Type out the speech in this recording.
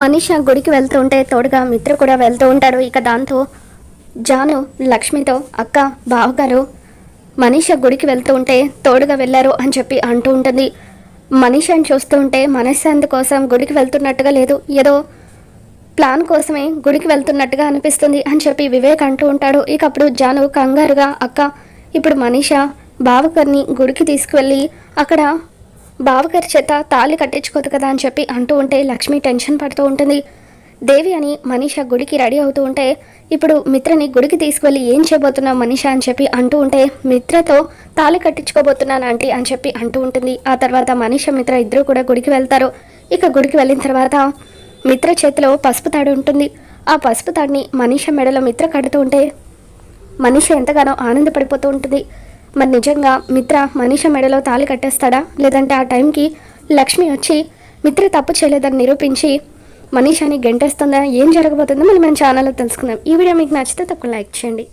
మనీష గుడికి వెళ్తూ ఉంటే తోడుగా మిత్ర కూడా వెళ్తూ ఉంటాడు. ఇక దాంతో జాను లక్ష్మితో అక్క బావగారు మనీష గుడికి వెళ్తూ ఉంటే తోడుగా వెళ్ళారు అని చెప్పి అంటూ ఉంటుంది. మనీషని చూస్తూ ఉంటే మనశ్శాంతి కోసం గుడికి వెళ్తున్నట్టుగా లేదు. ఏదో ప్లాన్ కోసమే గుడికి వెళ్తున్నట్టుగా అనిపిస్తుంది అని చెప్పి వివేక్ అంటూ ఉంటాడు. ఇక అప్పుడు జాను కంగారుగా అక్క ఇప్పుడు మనీష బావకర్ని గుడికి తీసుకువెళ్ళి అక్కడ బావగారి చేత తాళి కట్టించుకోదు కదా అని చెప్పి అంటూ ఉంటే లక్ష్మి టెన్షన్ పడుతూ ఉంటుంది. దేవి అని మనీష గుడికి రెడీ అవుతూ ఉంటే ఇప్పుడు మిత్రని గుడికి తీసుకువెళ్ళి ఏం చేయబోతున్నావు మనీష? అని చెప్పి అంటూ ఉంటే మిత్రతో తాళి కట్టించుకోబోతున్నాను ఆంటీ అని చెప్పి అంటూ ఉంటుంది. ఆ తర్వాత మనీష మిత్ర ఇద్దరు కూడా గుడికి వెళ్తారు. ఇక గుడికి వెళ్ళిన తర్వాత మిత్ర చేతిలో పసుపు తాడు ఉంటుంది. ఆ పసుపు తాడిని మనీష మెడలో మిత్ర కడుతూ ఉంటే మనీష ఎంతగానో ఆనందపడిపోతూ ఉంటుంది. మరి నిజంగా మిత్ర మనీష మెడలో తాళి కట్టేస్తాడా? లేదంటే ఆ టైంకి లక్ష్మి వచ్చి మిత్ర తప్పు చేయలేదని నిరూపించి మనీషాని గెంటేస్తుందా? ఏం జరగబోతుందో మళ్ళీ మన ఛానల్లో తెలుసుకుందాం. ఈ వీడియో మీకు నచ్చితే తక్కువ లైక్ చేయండి.